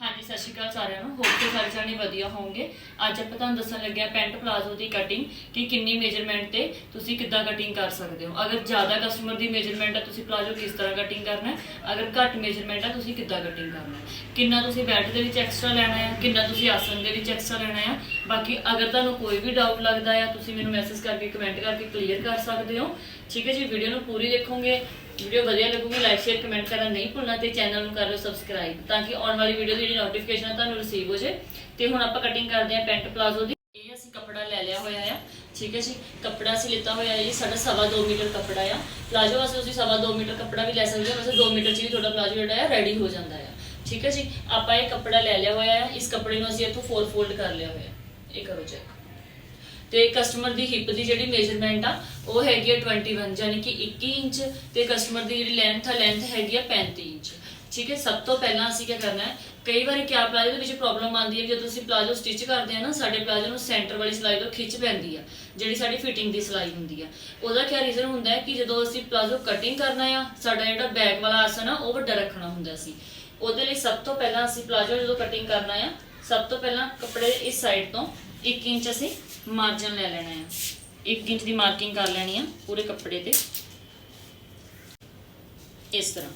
ਹਾਂਜੀ, ਸਤਿ ਸ਼੍ਰੀ ਅਕਾਲ ਸਾਰਿਆਂ ਨੂੰ। ਹੋਪ ਕਿ ਸਾਰੇ ਜਾਣੇ ਵਧੀਆ ਹੋਵੋਗੇ। ਅੱਜ ਆਪਾਂ ਤੁਹਾਨੂੰ ਦੱਸਣ ਲੱਗੇ ਆ ਪੈਂਟ ਪਲਾਜ਼ੋ ਦੀ ਕਟਿੰਗ ਕਿ ਕਿੰਨੀ ਮੇਜਰਮੈਂਟ ਤੇ ਤੁਸੀਂ ਕਿੱਦਾਂ ਕਟਿੰਗ ਕਰ ਸਕਦੇ ਹੋ। ਅਗਰ ਜ਼ਿਆਦਾ ਕਸਟਮਰ ਦੀ ਮੇਜਰਮੈਂਟ ਹੈ ਤੁਸੀਂ ਪਲਾਜ਼ੋ ਕਿਸ ਤਰ੍ਹਾਂ ਕਟਿੰਗ ਕਰਨਾ ਹੈ? ਅਗਰ ਘੱਟ ਮੇਜਰਮੈਂਟ ਹੈ ਤੁਸੀਂ ਕਿੱਦਾਂ ਕਟਿੰਗ ਕਰਨਾ ਹੈ? ਕਿੰਨਾ ਤੁਸੀਂ ਬੈਲਟ ਦੇ ਵਿੱਚ ਐਕਸਟਰਾ ਲੈਣਾ ਹੈ? ਕਿੰਨਾ ਤੁਸੀਂ ਆਸਨ ਦੇ ਵਿੱਚ ਐਕਸਟਰਾ ਲੈਣਾ ਹੈ? ਬਾਕੀ ਅਗਰ ਤੁਹਾਨੂੰ ਕੋਈ ਵੀ ਡਾਊਟ ਲੱਗਦਾ ਹੈ ਤੁਸੀਂ ਮੈਨੂੰ ਮੈਸੇਜ ਕਰਕੇ ਕਮੈਂਟ ਕਰਕੇ ਕਲੀਅਰ ਕਰ ਸਕਦੇ ਹੋ। ਠੀਕ ਹੈ ਜੀ ਵੀਡੀਓ ਨੂੰ ਪੂਰੀ ਦੇਖੋਗੇ। ਵੀਡੀਓ ਵਧੀਆ ਲੱਗੂਗੀ ਲਾਈਕ ਸ਼ੇਅਰ ਕਮੈਂਟ ਕਰਨਾ ਨਹੀਂ ਭੁੱਲਣਾ ਤੇ ਚੈਨਲ ਨੂੰ ਕਰ ਲਓ ਸਬਸਕ੍ਰਾਈਬ ਤਾਂ ਕਿ ਆਉਣ ਵਾਲੀ ਵੀਡੀਓ ਦੀ ਜਿਹੜੀ ਨੋਟੀਫਿਕੇਸ਼ਨ ਤੁਹਾਨੂੰ ਰਿਸੀਵ ਹੋ ਜਾਏ ਤੇ ਹੁਣ ਆਪਾਂ ਕਟਿੰਗ ਕਰਦੇ ਹਾਂ ਪੈਂਟ ਪਲਾਜ਼ੋ ਦੀ। ਇਹ ਅਸੀਂ ਕੱਪੜਾ ਲੈ ਲਿਆ ਹੋਇਆ ਆ, ਠੀਕ ਹੈ ਜੀ? ਕੱਪੜਾ ਅਸੀਂ ਲਿੱਤਾ ਹੋਇਆ ਹੈ ਜੀ, ਸਾਡਾ ਸਵਾ ਦੋ ਮੀਟਰ ਕੱਪੜਾ ਆ। ਪਲਾਜ਼ੋ ਵਾਸਤੇ ਤੁਸੀਂ ਸਵਾ ਦੋ ਮੀਟਰ ਕੱਪੜਾ ਵੀ ਲੈ ਸਕਦੇ ਹੋ, ਵੈਸੇ 2 ਮੀਟਰ ਚ ਵੀ ਤੁਹਾਡਾ ਪਲਾਜ਼ੋ ਜਿਹੜਾ ਹੈ ਰੈਡੀ ਹੋ ਜਾਂਦਾ ਆ। ਠੀਕ ਹੈ ਜੀ? ਆਪਾਂ ਇਹ ਕੱਪੜਾ ਲੈ ਲਿਆ ਹੋਇਆ ਹੈ ਇਸ ਕੱਪੜੇ ਨੂੰ ਅਸੀਂ ਇੱਥੋਂ ਫੋਰ ਫੋਲਡ ਕਰ ਲਿਆ ਹੋਇਆ। ਇਹ ਕਰੋ ਚੈੱਕ ਤੇ ਕਸਟਮਰ ਦੀ ਹਿਪ ਦੀ ਜਿਹੜੀ ਮੇਜਰਮੈਂਟ ਆ, ਉਹ ਹੈਗੀ ਆ 21 ਯਾਨੀ ਕਿ 21 ਇੰਚ ਤੇ ਕਸਟਮਰ ਦੀ ਜਿਹੜੀ ਲੈਂਥ ਆ ਲੈਂਥ ਹੈਗੀ ਆ 35 ਇੰਚ। ਠੀਕ ਹੈ, ਸਭ ਤੋਂ ਪਹਿਲਾਂ ਅਸੀਂ ਕੀ ਕਰਨਾ ਹੈ, ਕਈ ਵਾਰੀ ਕਿਆ ਪਲਾਜ਼ੋ ਦੇ ਵਿੱਚ ਪ੍ਰੋਬਲਮ ਆਉਂਦੀ ਹੈ, ਜਦੋਂ ਅਸੀਂ ਪਲਾਜ਼ੋ ਸਟਿਚ ਕਰਦੇ ਆ ਨਾ, ਸਾਡੇ ਪਲਾਜ਼ੋ ਨੂੰ ਸੈਂਟਰ ਵਾਲੀ ਸਿਲਾਈ ਤੋਂ ਖਿੱਚ ਪੈਂਦੀ ਆ, ਜਿਹੜੀ ਸਾਡੀ ਫਿਟਿੰਗ ਦੀ ਸਿਲਾਈ ਹੁੰਦੀ ਆ। ਉਹਦਾ ਕੀ ਰੀਜ਼ਨ ਹੁੰਦਾ ਹੈ ਕਿ ਜਦੋਂ ਅਸੀਂ ਪਲਾਜ਼ੋ ਕਟਿੰਗ ਕਰਨਾ ਆ, ਸਾਡਾ ਜਿਹੜਾ ਬੈਕ ਵਾਲਾ ਆਸਨ ਆ, ਉਹ ਵੱਡਾ ਰੱਖਣਾ ਹੁੰਦਾ ਸੀ। ਉਹਦੇ ਲਈ ਸਭ ਤੋਂ ਪਹਿਲਾਂ ਅਸੀਂ ਪਲਾਜ਼ੋ ਜਦੋਂ ਕਟਿੰਗ ਕਰਨਾ ਆ, ਸਭ ਤੋਂ ਪਹਿਲਾਂ ਕੱਪੜੇ ਦੇ ਇਸ ਸਾਈਡ ਤੋਂ 1 ਇੰਚ ਅਸੀਂ ਮਾਰਜਨ ਲੈ ਲੈਣਾ ਆ 1 ਇੰਚ ਦੀ ਮਾਰਕਿੰਗ ਕਰ ਲੈਣੀ ਆ ਪੂਰੇ ਕੱਪੜੇ ਤੇ। ਇਸ ਤਰ੍ਹਾਂ।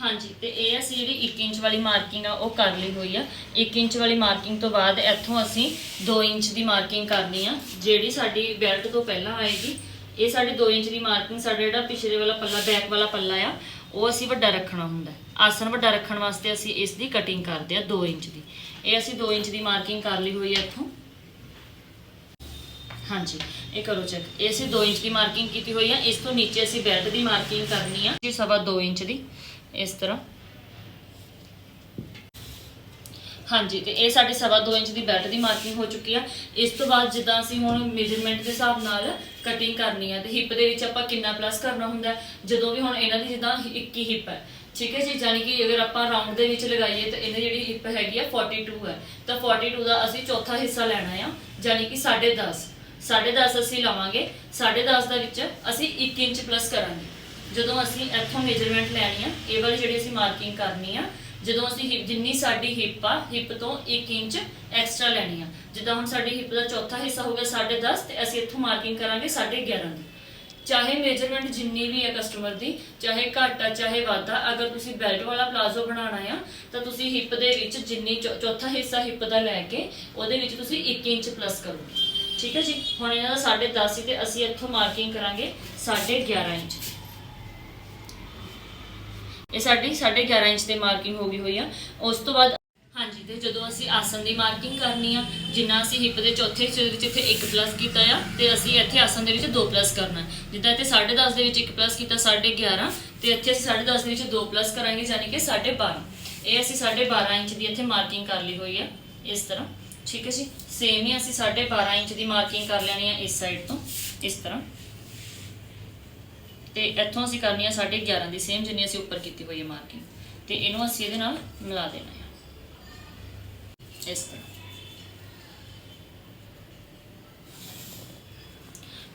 ਹਾਂਜੀ, ਤੇ ਇਹ ਅਸੀਂ ਜਿਹੜੀ 1 ਇੰਚ ਵਾਲੀ ਮਾਰਕਿੰਗ ਆ, ਉਹ ਕਰ ਲਈ ਹੋਈ ਆ। 1 ਇੰਚ ਵਾਲੀ ਮਾਰਕਿੰਗ ਤੋਂ ਬਾਅਦ ਇੱਥੋਂ ਅਸੀਂ 2 ਇੰਚ ਦੀ ਮਾਰਕਿੰਗ ਕਰਨੀ ਆ, ਜਿਹੜੀ ਸਾਡੀ ਬੈਲਟ ਤੋਂ ਪਹਿਲਾਂ ਆਏਗੀ। ਇਹ ਸਾਡੀ 2 ਇੰਚ ਦੀ ਮਾਰਕਿੰਗ ਸਾਡਾ ਜਿਹੜਾ ਪਿਛਲੇ ਵਾਲਾ ਪੱਲਾ ਬੈਕ ਵਾਲਾ ਪੱਲਾ ਆ, ਉਹ ਅਸੀਂ ਵੱਡਾ ਰੱਖਣਾ ਹੁੰਦਾ ਹੈ। ਆਸਨ ਵੱਡਾ ਰੱਖਣ ਵਾਸਤੇ ਅਸੀਂ ਇਸ ਦੀ ਕਟਿੰਗ ਕਰਦੇ ਆ 2 ਇੰਚ ਦੀ। ਇਹ ਅਸੀਂ 2 ਇੰਚ ਦੀ ਮਾਰਕਿੰਗ ਕਰ ਲਈ ਹੋਈ ਆ ਇੱਥੋਂ। ਹਾਂਜੀ, ਇਹ ਕਰੋ ਚੈੱਕ ਇਹ ਅਸੀਂ 2 ਇੰਚ ਦੀ ਮਾਰਕਿੰਗ ਕੀਤੀ ਹੋਈ ਆ। ਇਸ ਤੋਂ ਨੀਚੇ ਅਸੀਂ ਬੈਲਟ ਦੀ ਮਾਰਕਿੰਗ ਕਰਨੀ ਆ। ਜੀ, ਸਵਾ 2 ਇੰਚ ਦੀ। ਇਸ ਤਰ੍ਹਾਂ। ਹਾਂਜੀ, ਤੇ ਇਹ ਸਾਡੇ ਸਵਾ 2 ਇੰਚ ਦੀ ਬੈਲਟ ਦੀ ਮਾਰਕਿੰਗ ਹੋ ਚੁੱਕੀ ਆ। ਇਸ ਤੋਂ ਬਾਅਦ ਜਿੱਦਾਂ ਅਸੀਂ ਹੁਣ ਮੇਜਰਮੈਂਟ ਦੇ ਹਿਸਾਬ ਨਾਲ ਕਟਿੰਗ ਕਰਨੀ ਆ, ਤੇ ਹਿੱਪ ਦੇ ਵਿੱਚ ਆਪਾਂ ਕਿੰਨਾ ਪਲੱਸ ਕਰਨਾ ਹੁੰਦਾ ਜਦੋਂ ਵੀ ਹੁਣ ਇਹਨਾਂ ਦੀ ਜਿੱਦਾਂ 21 ਹਿੱਪ ਹੈ। ਠੀਕ ਹੈ ਜੀ? ਜਾਨੀ ਕਿ ਅਗਰ ਆਪਾਂ ਰਾਉਂਡ ਦੇ ਵਿੱਚ ਲਗਾਈਏ, ਤਾਂ ਇਹਦੀ ਜਿਹੜੀ ਹਿੱਪ ਹੈਗੀ ਆ 42 ਹੈ। ਤਾਂ 42 ਦਾ ਅਸੀਂ ਚੌਥਾ ਹਿੱਸਾ ਲੈਣਾ ਆ। ਜਾਨੀ ਕਿ 10.5 10.5 ਅਸੀਂ ਲਵਾਂਗੇ 10.5 ਦਾ ਵਿੱਚ ਅਸੀਂ 1 ਇੰਚ ਪਲੱਸ ਕਰਾਂਗੇ। ਜਦੋਂ ਅਸੀਂ ਇੱਥੋਂ ਮੇਜਰਮੈਂਟ ਲੈਣੀ ਆ, ਇਹ ਵਾਲੀ ਜਿਹੜੀ ਅਸੀਂ ਮਾਰਕਿੰਗ ਕਰਨੀ ਆ, ਜਦੋਂ ਅਸੀਂ ਹਿਪ ਜਿੰਨੀ ਸਾਡੀ ਹਿਪ ਆ ਹਿਪ ਤੋਂ 1 ਇੰਚ ਐਕਸਟਰਾ ਲੈਣੀ ਆ। ਜਿੱਦਾਂ ਹੁਣ ਸਾਡੀ ਹਿਪ ਦਾ ਚੌਥਾ ਹਿੱਸਾ ਹੋ ਗਿਆ 10.5 ਤੇ ਅਸੀਂ ਇੱਥੋਂ ਮਾਰਕਿੰਗ ਕਰਾਂਗੇ 11.5 ਦੀ। ਚਾਹੇ ਮੇਜਰਮੈਂਟ ਜਿੰਨੀ ਵੀ ਹੈ ਕਸਟਮਰ ਦੀ, ਚਾਹੇ ਘੱਟ ਆ, ਚਾਹੇ ਵੱਧ ਆ, ਅਗਰ ਤੁਸੀਂ ਬੈਲਟ ਵਾਲਾ ਪਲਾਜ਼ੋ ਬਣਾਉਣਾ ਆ, ਤਾਂ ਤੁਸੀਂ ਹਿੱਪ ਦੇ ਵਿੱਚ ਜਿੰਨੀ ਚੌ- ਚੌਥਾ ਹਿੱਸਾ ਹਿੱਪ ਦਾ ਲੈ ਕੇ ਉਹਦੇ ਵਿੱਚ ਤੁਸੀਂ 1 ਇੰਚ ਪਲੱਸ ਕਰੋਗੇ। ਠੀਕ ਹੈ ਜੀ? ਹੁਣ ਇਹਨਾਂ ਦਾ 10.5 ਸੀ ਤੇ ਅਸੀਂ ਇੱਥੋਂ ਮਾਰਕਿੰਗ ਕਰਾਂਗੇ 11.5 ਇੰਚ। ਇਹ ਸਾਡੀ 11.5 ਇੰਚ ਤੇ ਮਾਰਕਿੰਗ ਹੋ ਗਈ ਹੋਈ ਆ। ਉਸ ਤੋਂ ਬਾਅਦ ਹਾਂਜੀ, ਤੇ ਜਦੋਂ ਅਸੀਂ ਆਸਨ ਦੀ ਮਾਰਕਿੰਗ ਕਰਨੀ ਆ, ਜਿੰਨਾ ਅਸੀਂ ਹਿੱਪ ਦੇ ਚੌਥੇ ਹਿੱਸੇ ਦੇ ਵਿੱਚ ਇੱਥੇ 1 ਪਲੱਸ ਕੀਤਾ ਆ, ਤੇ ਅਸੀਂ ਇੱਥੇ ਆਸਨ ਦੇ ਵਿੱਚ 2 ਪਲੱਸ ਕਰਨਾ। ਜਿੱਦਾਂ ਇੱਥੇ 10.5 ਦੇ ਵਿੱਚ 1 ਪਲੱਸ ਕੀਤਾ 11.5 ਤੇ ਇੱਥੇ ਅਸੀਂ 10.5 ਦੇ ਵਿੱਚ 2 ਪਲੱਸ ਕਰਾਂਗੇ, ਯਾਨੀ ਕਿ 12.5 ਇਹ ਅਸੀਂ 12.5 ਇੰਚ ਦੀ ਇੱਥੇ ਮਾਰਕਿੰਗ ਕਰ ਲਈ ਹੋਈ ਆ, ਇਸ ਤਰ੍ਹਾਂ। ਠੀਕ ਹੈ ਜੀ? ਸੇਮ ਹੀ ਅਸੀਂ 12.5 ਇੰਚ ਦੀ ਮਾਰਕਿੰਗ ਕਰ ਲੈਣੀ ਆ ਇਸ ਸਾਈਡ ਤੋਂ, ਇਸ ਤਰ੍ਹਾਂ। ਤੇ ਇੱਥੋਂ ਅਸੀਂ ਕਰਨੀ ਆ 11.5 ਦੀ ਸੇਮ ਜਿੰਨੀ ਅਸੀਂ ਉੱਪਰ ਕੀਤੀ ਹੋਈ ਹੈ ਮਾਰਕਿੰਗ ਤੇ ਇਹਨੂੰ ਅਸੀਂ ਇਹਦੇ ਨਾਲ ਮਿਲਾ ਦੇਣਾ ਹੈ ਇਸ ਤਰ੍ਹਾਂ।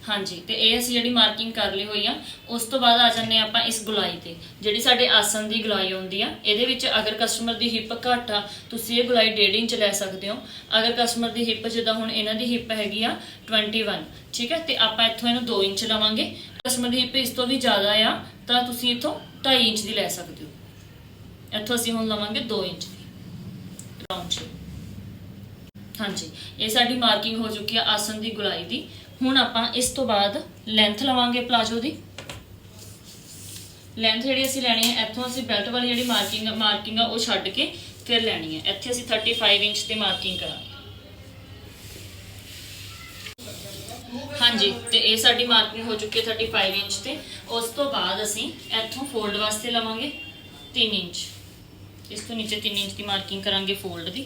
ਹਾਂਜੀ, ਤੇ ਇਹ ਅਸੀਂ ਜਿਹੜੀ ਮਾਰਕਿੰਗ ਕਰ ਲਈ ਹੋਈ ਆ, ਉਸ ਤੋਂ ਬਾਅਦ ਆ ਜਾਂਦੇ ਹਾਂ ਆਪਾਂ ਇਸ ਗੁਲਾਈ ਤੇ। ਜਿਹੜੀ ਸਾਡੇ ਆਸਨ ਦੀ ਗੁਲਾਈ ਆਉਂਦੀ ਆ, ਇਹਦੇ ਵਿੱਚ ਅਗਰ ਕਸਟਮਰ ਦੀ ਹਿੱਪ ਘੱਟ ਆ, ਤੁਸੀਂ ਇਹ ਗੁਲਾਈ 1.5 ਇੰਚ ਲੈ ਸਕਦੇ ਹੋ। ਅਗਰ ਕਸਟਮਰ ਦੀ ਹਿੱਪ ਜਿੱਦਾਂ ਹੁਣ ਇਹਨਾਂ ਦੀ ਹਿੱਪ ਹੈਗੀ ਆ 21 ਠੀਕ ਹੈ? ਤੇ ਆਪਾਂ ਇੱਥੋਂ ਇਹਨੂੰ 2 ਇੰਚ ਲਵਾਂਗੇ। ਕਸਟਮਰ ਦੀ ਹਿੱਪ ਇਸ ਤੋਂ ਵੀ ਜ਼ਿਆਦਾ ਆ, ਤਾਂ ਤੁਸੀਂ ਇੱਥੋਂ 2.5 ਇੰਚ ਦੀ ਲੈ ਸਕਦੇ ਹੋ। ਇੱਥੋਂ ਅਸੀਂ ਹੁਣ ਲਵਾਂਗੇ 2 ਇੰਚ ਦੀ। ਰਾਉਂਡ ਸ਼ੇਪ ਹਾਂਜੀ, ਇਹ ਸਾਡੀ ਮਾਰਕਿੰਗ ਹੋ ਚੁੱਕੀ ਆ ਆਸਨ ਦੀ ਗੁਲਾਈ ਦੀ। ਹੁਣ ਆਪਾਂ ਇਸ ਤੋਂ ਬਾਅਦ ਲੈਂਥ ਲਵਾਂਗੇ ਪਲਾਜੋ ਦੀ। ਲੈਂਥ ਜਿਹੜੀ ਅਸੀਂ ਲੈਣੀ ਹੈ, ਇੱਥੋਂ ਅਸੀਂ ਬੈਲਟ ਵਾਲੀ ਜਿਹੜੀ ਮਾਰਕਿੰਗ ਮਾਰਕਿੰਗ ਆ, ਉਹ ਛੱਡ ਕੇ ਫਿਰ ਲੈਣੀ ਹੈ। ਇੱਥੇ ਅਸੀਂ 35 ਇੰਚ ਦੀ ਮਾਰਕਿੰਗ ਕਰਾਂਗੇ। ਹਾਂਜੀ, ਤੇ ਇਹ ਸਾਡੀ ਮਾਰਕਿੰਗ ਹੋ ਚੁੱਕੀ ਹੈ 35 ਇੰਚ ਤੇ। ਉਸ ਤੋਂ ਬਾਅਦ ਅਸੀਂ ਇੱਥੋਂ ਫੋਲਡ ਵਾਸਤੇ ਲਵਾਂਗੇ 3 ਇੰਚ ਇਸ ਤੋਂ ਨੀਚੇ 3 ਇੰਚ ਦੀ ਮਾਰਕਿੰਗ ਕਰਾਂਗੇ ਫੋਲਡ ਦੀ।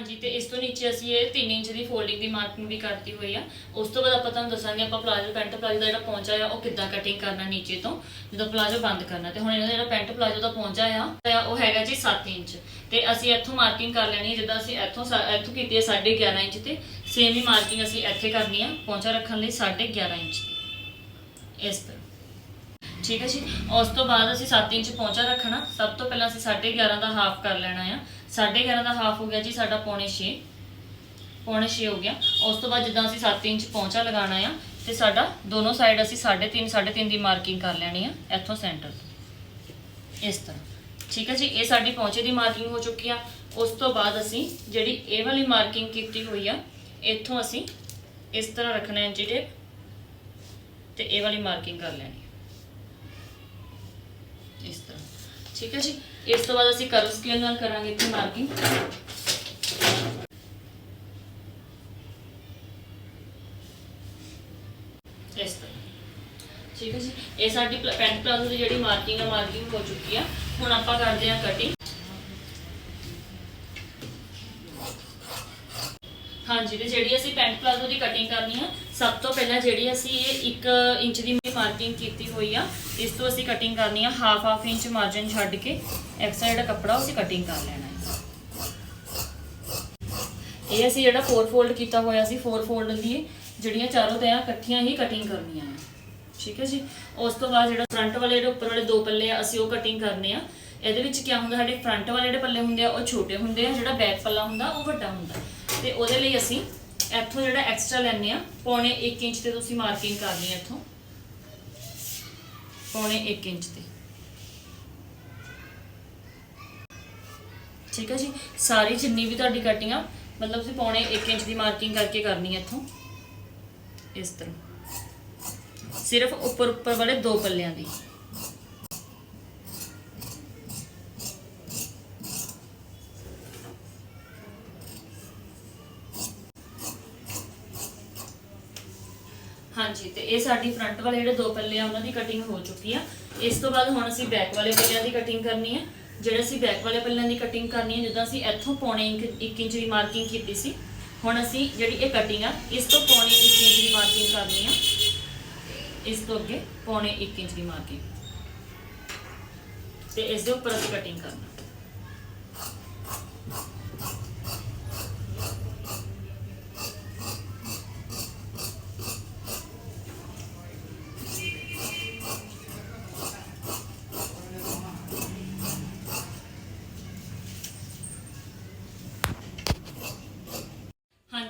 ਹਾਂਜੀ, ਤੇ ਇਸ ਤੋਂ ਨੀਚੇ ਅਸੀਂ ਇਹ 3 ਇੰਚ ਦੀ ਫੋਲਡਿੰਗ ਦੀ ਮਾਰਕਿੰਗ ਵੀ ਕਰਤੀ ਹੋਈ ਆ। ਉਸ ਤੋਂ ਬਾਅਦ ਆਪਾਂ ਤੁਹਾਨੂੰ ਦੱਸਾਂਗੇ ਆਪਾਂ ਪਲਾਜੋ ਪੈਂਟ ਪਲਾਜੋ ਦਾ ਜਿਹੜਾ ਪਹੁੰਚਾ ਆ, ਉਹ ਕਿੱਦਾਂ ਕਟਿੰਗ ਕਰਨਾ ਨੀਚੇ ਤੋਂ, ਜਦੋਂ ਪਲਾਜੋ ਬੰਦ ਕਰਨਾ। ਤੇ ਹੁਣ ਇਹਦਾ ਜਿਹੜਾ ਪੈਂਟ ਪਲਾਜੋ ਦਾ ਪਹੁੰਚਾ ਆ ਉਹ ਹੈਗਾ ਜੀ 7 ਇੰਚ। ਤੇ ਅਸੀਂ ਇੱਥੋਂ ਮਾਰਕਿੰਗ ਕਰ ਲੈਣੀ ਹੈ ਜਿੱਦਾਂ ਅਸੀਂ ਇੱਥੋਂ ਇੱਥੋਂ ਕੀਤੀ ਹੈ 11.5 ਇੰਚ ਤੇ ਸੇਮ ਹੀ ਮਾਰਕਿੰਗ ਅਸੀਂ ਇੱਥੇ ਕਰਨੀ ਆ, ਪਹੁੰਚਾ ਰੱਖਣ ਲਈ 11.5 ਇੰਚ ਇਸ ਤਰ੍ਹਾਂ। ਠੀਕ ਹੈ ਜੀ? ਉਸ ਤੋਂ ਬਾਅਦ ਅਸੀਂ 7 ਇੰਚ ਪਹੁੰਚਾ ਰੱਖਣਾ। ਸਭ ਤੋਂ ਪਹਿਲਾਂ ਅਸੀਂ 11.5 ਦਾ ਹਾਫ ਕਰ ਲੈਣਾ ਆ। 11.5 ਦਾ ਹਾਫ ਹੋ ਗਿਆ ਜੀ, ਸਾਡਾ ਪੌਣੇ 6 ਪੌਣੇ 6 ਹੋ ਗਿਆ। ਉਸ ਤੋਂ ਬਾਅਦ ਜਿੱਦਾਂ ਅਸੀਂ 7 ਇੰਚ ਪਹੁੰਚਾ ਲਗਾਉਣਾ ਆ, ਤੇ ਸਾਡਾ ਦੋਨੋਂ ਸਾਈਡ ਅਸੀਂ 3.5 3.5 ਦੀ ਮਾਰਕਿੰਗ ਕਰ ਲੈਣੀ ਆ, ਇੱਥੋਂ ਸੈਂਟਰ ਤੋਂ। ਇਸ ਤਰ੍ਹਾਂ। ਠੀਕ ਹੈ ਜੀ, ਇਹ ਸਾਡੀ ਪਹੁੰਚੇ ਦੀ ਮਾਰਕਿੰਗ ਹੋ ਚੁੱਕੀ ਆ। ਉਸ ਤੋਂ ਬਾਅਦ ਅਸੀਂ ਜਿਹੜੀ ਇਹ ਵਾਲੀ ਮਾਰਕਿੰਗ ਕੀਤੀ ਹੋਈ ਆ, ਇੱਥੋਂ ਅਸੀਂ ਇਸ ਤਰ੍ਹਾਂ ਰੱਖਣਾ ਇੰਚੀ ਟੇਪ, ਤੇ ਇਹ ਵਾਲੀ ਮਾਰਕਿੰਗ ਕਰ ਲੈਣੀ ਇਸ ਤਰ੍ਹਾਂ। ਠੀਕ ਹੈ ਜੀ। ਇਸ ਤੋਂ ਬਾਅਦ ਅਸੀਂ ਕਰਵ ਸਕੇਲ ਨਾਲ ਕਰਾਂਗੇ ਇੱਥੇ ਮਾਰਕਿੰਗ ਇਸ ਤਰ੍ਹਾਂ। ਠੀਕ ਹੈ ਜੀ। ਇਹ ਸਾਡੀ ਪੈਂਟ ਪਲਾਜ਼ੋ ਦੀ ਜਿਹੜੀ ਮਾਰਕਿੰਗ ਆ ਮਾਰਕਿੰਗ ਹੋ ਚੁੱਕੀ ਆ। ਹੁਣ ਆਪਾਂ ਕਰਦੇ ਆ ਕਟਿੰਗ ਹਾਂਜੀ, ਤੇ ਜਿਹੜੀ ਅਸੀਂ ਪੈਂਟ ਪਲਾਜ਼ੋ ਦੀ ਕਟਿੰਗ ਕਰਨੀ ਆ ਸਭ ਤੋਂ ਪਹਿਲਾਂ ਜਿਹੜੀ ਅਸੀਂ ਇਹ 1 ਇੰਚ ਦੀ ਮਾਰਕਿੰਗ ਕੀਤੀ ਹੋਈ ਆ, ਇਸ ਤੋਂ ਅਸੀਂ ਕਟਿੰਗ ਕਰਨੀ ਆ ਹਾਫ ਹਾਫ ਇੰਚ ਮਾਰਜਨ ਛੱਡ ਕੇ ਐਕਸਟਰਾ ਜਿਹੜਾ ਕੱਪੜਾ ਉਹ ਅਸੀਂ ਕਟਿੰਗ ਕਰ ਲੈਣਾ ਹੈ। ਇਹ ਅਸੀਂ ਜਿਹੜਾ 4 ਫੋਲਡ ਕੀਤਾ ਹੋਇਆ ਸੀ 4 ਫੋਲਡ ਦੀ ਜਿਹੜੀਆਂ ਚਾਰੋਂ ਤੈਆਂ ਇਕੱਠੀਆਂ ਹੀ ਕਟਿੰਗ ਕਰਨੀਆਂ ਆ ਠੀਕ ਹੈ ਜੀ? ਉਸ ਤੋਂ ਬਾਅਦ ਜਿਹੜਾ ਫਰੰਟ ਵਾਲੇ ਜਿਹੜੇ ਉੱਪਰ ਵਾਲੇ ਦੋ ਪੱਲੇ ਆ, ਅਸੀਂ ਉਹ ਕਟਿੰਗ ਕਰਨੇ ਆ। ਇਹਦੇ ਵਿੱਚ ਕੀ ਹੁੰਦਾ, ਸਾਡੇ ਫਰੰਟ ਵਾਲੇ ਜਿਹੜੇ ਪੱਲੇ ਹੁੰਦੇ ਆ, ਉਹ ਛੋਟੇ ਹੁੰਦੇ ਆ, ਜਿਹੜਾ ਬੈਕ ਪੱਲਾ ਹੁੰਦਾ, ਉਹ ਵੱਡਾ ਹੁੰਦਾ। ਤੇ ਉਹਦੇ ਲਈ ਅਸੀਂ ਇੱਥੋਂ ਜਿਹੜਾ ਐਕਸਟਰਾ ਲੈਣੇ ਆ, ਪੌਣੇ 1 ਇੰਚ ਤੇ ਤੁਸੀਂ ਮਾਰਕਿੰਗ ਕਰਨੀ ਹੈ ਇੱਥੋਂ। ਪੌਣੇ 1 ਇੰਚ ਤੇ। ਠੀਕ ਹੈ ਜੀ? ਸਾਰੀ ਜਿੰਨੀ ਵੀ ਤੁਹਾਡੀ ਕਟਿੰਗ ਆ, ਮਤਲਬ ਤੁਸੀਂ ਪੌਣੇ 1 ਇੰਚ ਦੀ ਮਾਰਕਿੰਗ ਕਰਕੇ ਕਰਨੀ ਹੈ ਇੱਥੋਂ। ਇਸ ਤਰ੍ਹਾਂ। ਸਿਰਫ ਉੱਪਰ ਉੱਪਰ ਵਾਲੇ ਦੋ ਪੱਲਿਆਂ ਦੀ। ਹਾਂਜੀ, ਤੇ ਇਹ ਸਾਡੀ ਫਰੰਟ ਵਾਲੇ ਜਿਹੜੇ ਦੋ ਪੱਲੇ ਆ, ਉਹਨਾਂ ਦੀ ਕਟਿੰਗ ਹੋ ਚੁੱਕੀ ਆ। ਇਸ ਤੋਂ ਬਾਅਦ ਹੁਣ ਅਸੀਂ ਬੈਕ ਵਾਲੇ ਪੱਲਿਆਂ ਦੀ ਕਟਿੰਗ ਕਰਨੀ ਹੈ ਜਿਹੜੇ ਅਸੀਂ ਬੈਕ ਵਾਲੇ ਪੱਲਿਆਂ ਦੀ ਕਟਿੰਗ ਕਰਨੀ ਹੈ ਜਿੱਦਾਂ ਅਸੀਂ ਇੱਥੋਂ ਪੌਣੇ 1 ਇੰਚ ਦੀ ਮਾਰਕਿੰਗ ਕੀਤੀ ਸੀ, ਹੁਣ ਅਸੀਂ ਜਿਹੜੀ ਇਹ ਕਟਿੰਗ ਆ, ਇਸ ਤੋਂ ਪੌਣੇ 1 ਇੰਚ ਦੀ ਮਾਰਕਿੰਗ ਕਰਨੀ ਆ। ਇਸ ਤੋਂ ਅੱਗੇ ਪੌਣੇ 1 ਇੰਚ ਦੀ ਮਾਰਕਿੰਗ ਤੇ ਇਸ ਦੇ ਉੱਪਰ ਅਸੀਂ ਕਟਿੰਗ ਕਰਨੀ।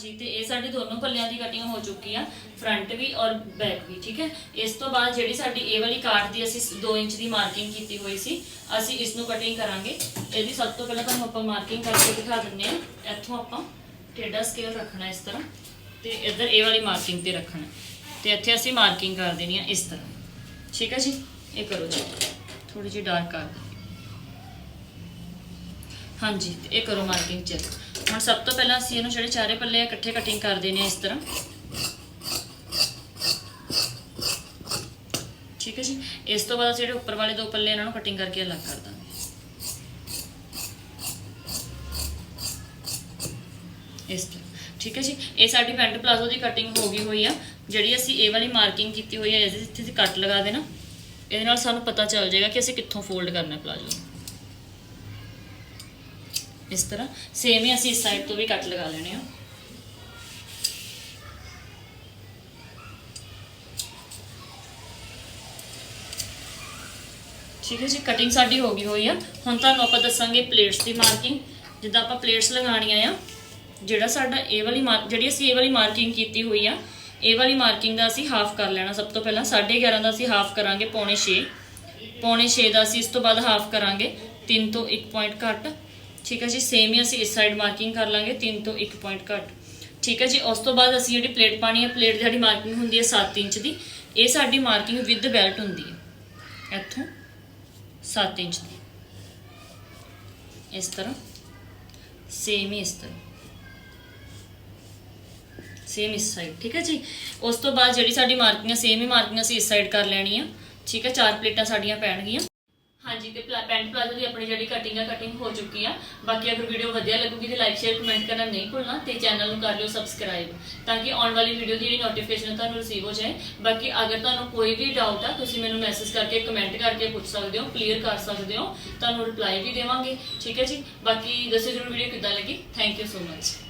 ਹਾਂਜੀ, ਤੇ ਇਹ ਸਾਡੇ ਦੋਨੋਂ ਪੱਲਿਆਂ ਦੀ ਕਟਿੰਗ ਹੋ ਚੁੱਕੀ ਆ ਫਰੰਟ ਵੀ ਔਰ ਬੈਕ ਵੀ, ਠੀਕ ਹੈ? ਇਸ ਤੋਂ ਬਾਅਦ ਜਿਹੜੀ ਸਾਡੀ ਇਹ ਵਾਲੀ ਕਾਟ ਦੀ ਅਸੀਂ 2 ਇੰਚ ਦੀ ਮਾਰਕਿੰਗ ਕੀਤੀ ਹੋਈ ਸੀ, ਅਸੀਂ ਇਸ ਨੂੰ ਕਟਿੰਗ ਕਰਾਂਗੇ। ਇਹਦੀ ਸਭ ਤੋਂ ਪਹਿਲਾਂ ਤੁਹਾਨੂੰ ਆਪਾਂ ਮਾਰਕਿੰਗ ਕਰਕੇ ਦਿਖਾ ਦਿੰਨੇ ਆ ਇੱਥੋਂ ਆਪਾਂ ਟੇਡਾ ਸਕੇਲ ਰੱਖਣਾ ਇਸ ਤਰ੍ਹਾਂ, ਤੇ ਇੱਧਰ ਇਹ ਵਾਲੀ ਮਾਰਕਿੰਗ ਤੇ ਰੱਖਣਾ। ਤੇ ਇੱਥੇ ਅਸੀਂ ਮਾਰਕਿੰਗ ਕਰ ਦੇਣੀ ਆ ਇਸ ਤਰ੍ਹਾਂ। ਠੀਕ ਹੈ ਜੀ? ਇਹ ਕਰੋ ਜੀ। ਥੋੜੀ ਜਿਹੀ ਡਾਰਕ ਕਰ ਦਿਓ। ਹਾਂਜੀ ਤੇ ਇਹ ਕਰੋ ਮਾਰਕਿੰਗ ਚੈੱਕ ਹੁਣ ਸਭ ਤੋਂ ਪਹਿਲਾਂ ਅਸੀਂ ਇਹਨੂੰ ਜਿਹੜੇ ਚਾਰੇ ਪੱਲੇ ਆ ਇਕੱਠੇ ਕਟਿੰਗ ਕਰ ਦੇਣੇ ਆ ਇਸ ਤਰ੍ਹਾਂ। ਠੀਕ ਹੈ ਜੀ? ਇਸ ਤੋਂ ਬਾਅਦ ਅਸੀਂ ਜਿਹੜੇ ਉੱਪਰ ਵਾਲੇ ਦੋ ਪੱਲੇ ਇਹਨਾਂ ਨੂੰ ਕਟਿੰਗ ਕਰਕੇ ਅਲੱਗ ਕਰ ਦਾਂਗੇ। ਇਸ ਤਰ੍ਹਾਂ। ਠੀਕ ਹੈ ਜੀ? ਇਹ ਸਾਡੀ ਪੈਂਟ ਪਲਾਜ਼ੋ ਦੀ ਕਟਿੰਗ ਹੋ ਗਈ ਹੋਈ ਆ। ਜਿਹੜੀ ਅਸੀਂ ਇਹ ਵਾਲੀ ਮਾਰਕਿੰਗ ਕੀਤੀ ਹੋਈ ਆ, ਇਹਦੇ ਇੱਥੇ ਅਸੀਂ ਕੱਟ ਲਗਾ ਦੇਣਾ। ਇਹਦੇ ਨਾਲ ਸਾਨੂੰ ਪਤਾ ਚੱਲ ਜਾਏਗਾ ਕਿ ਅਸੀਂ ਕਿੱਥੋਂ ਫੋਲਡ ਕਰਨਾ ਪਲਾਜ਼ੋ ਇਸ ਤਰ੍ਹਾਂ ਸੇਮ ਹੀ ਅਸੀਂ ਇਸ ਸਾਈਡ ਤੋਂ ਵੀ ਕੱਟ ਲਗਾ ਲੈਣੇ ਆ। ਠੀਕ ਹੈ ਜੀ ਕਟਿੰਗ ਸਾਡੀ ਹੋ ਗਈ ਹੋਈ ਆ। ਹੁਣ ਤੁਹਾਨੂੰ ਆਪਾਂ ਦੱਸਾਂਗੇ ਪਲੇਟਸ ਦੀ ਮਾਰਕਿੰਗ ਜਿੱਦਾਂ ਆਪਾਂ ਪਲੇਟਸ ਲਗਾਉਣੀਆਂ ਆ, ਜਿਹੜਾ ਸਾਡਾ ਇਹ ਵਾਲੀ ਮਾਰ- ਜਿਹੜੀ ਅਸੀਂ ਇਹ ਵਾਲੀ ਮਾਰਕਿੰਗ ਕੀਤੀ ਹੋਈ ਆ ਇਹ ਵਾਲੀ ਮਾਰਕਿੰਗ ਦਾ ਅਸੀਂ ਹਾਫ ਕਰ ਲੈਣਾ। ਸਭ ਤੋਂ ਪਹਿਲਾਂ 11.5 ਦਾ ਅਸੀਂ ਹਾਫ ਕਰਾਂਗੇ ਪੌਣੇ 6 ਪੌਣੇ 6 ਦਾ ਅਸੀਂ ਇਸ ਤੋਂ ਬਾਅਦ ਹਾਫ ਕਰਾਂਗੇ 3 ਤੋਂ 1 ਪੁਆਇੰਟ ਘੱਟ। ਠੀਕ ਹੈ ਜੀ ਸੇਮ ਹੀ ਅਸੀਂ ਇਸ ਸਾਈਡ ਮਾਰਕਿੰਗ ਕਰ ਲਾਂਗੇ 3 ਤੋਂ 1 ਪੁਆਇੰਟ ਘੱਟ। ਠੀਕ ਹੈ ਜੀ, ਉਸ ਤੋਂ ਬਾਅਦ ਅਸੀਂ ਜਿਹੜੀ ਪਲੇਟ ਪਾਣੀ ਹੈ ਪਲੇਟ ਦੀ ਸਾਡੀ ਮਾਰਕਿੰਗ ਹੁੰਦੀ ਹੈ 7 ਇੰਚ ਦੀ। ਇਹ ਸਾਡੀ ਮਾਰਕਿੰਗ ਵਿਦ ਬੈਲਟ ਹੁੰਦੀ ਹੈ। ਇੱਥੋਂ 7 ਇੰਚ ਦੀ। ਇਸ ਤਰ੍ਹਾਂ। ਸੇਮ ਹੀ ਇਸ ਤਰ੍ਹਾਂ। ਸੇਮ ਇਸ ਸਾਈਡ ਠੀਕ ਹੈ ਜੀ? ਉਸ ਤੋਂ ਬਾਅਦ ਜਿਹੜੀ ਸਾਡੀ ਮਾਰਕਿੰਗ ਹੈ ਸੇਮ ਹੀ ਮਾਰਕਿੰਗ ਅਸੀਂ ਇਸ ਸਾਈਡ ਕਰ ਲੈਣੀ ਆ ਠੀਕ ਹੈ, ਚਾਰ ਪਲੇਟਾਂ ਸਾਡੀਆਂ ਪੈਣਗੀਆਂ। ਹਾਂਜੀ ਤੇ ਪਲਾ- ਪੈਂਟ ਪਲਾਜ਼ੋ ਦੀ ਆਪਣੀ ਜਿਹੜੀ ਕਟਿੰਗ ਆ ਕਟਿੰਗ ਹੋ ਚੁੱਕੀ ਆ। ਬਾਕੀ ਅਗਰ ਵੀਡੀਓ ਵਧੀਆ ਲੱਗੂਗੀ ਤੇ ਲਾਈਕ ਸ਼ੇਅਰ ਕਮੈਂਟ ਕਰਨਾ ਨਹੀਂ ਭੁੱਲਣਾ ਤੇ ਚੈਨਲ ਨੂੰ ਕਰ ਲਿਓ ਸਬਸਕ੍ਰਾਈਬ ਤਾਂ ਕਿ ਆਉਣ ਵਾਲੀ ਵੀਡੀਓ ਦੀ ਜਿਹੜੀ ਨੋਟੀਫਿਕੇਸ਼ਨ ਤੁਹਾਨੂੰ ਰਿਸੀਵ ਹੋ ਜਾਏ। ਬਾਕੀ ਅਗਰ ਤੁਹਾਨੂੰ ਕੋਈ ਵੀ ਡਾਊਟ ਆ, ਤੁਸੀਂ ਮੈਨੂੰ ਮੈਸੇਜ ਕਰਕੇ ਕਮੈਂਟ ਕਰਕੇ ਪੁੱਛ ਸਕਦੇ ਹੋ ਕਲੀਅਰ ਕਰ ਸਕਦੇ ਹੋ, ਤੁਹਾਨੂੰ ਰਿਪਲਾਈ ਵੀ ਦੇਵਾਂਗੇ। ਠੀਕ ਹੈ ਜੀ? ਬਾਕੀ ਦੱਸਿਓ ਜਰੂਰ ਵੀਡੀਓ ਕਿੱਦਾਂ ਲੱਗੀ? Thank you so much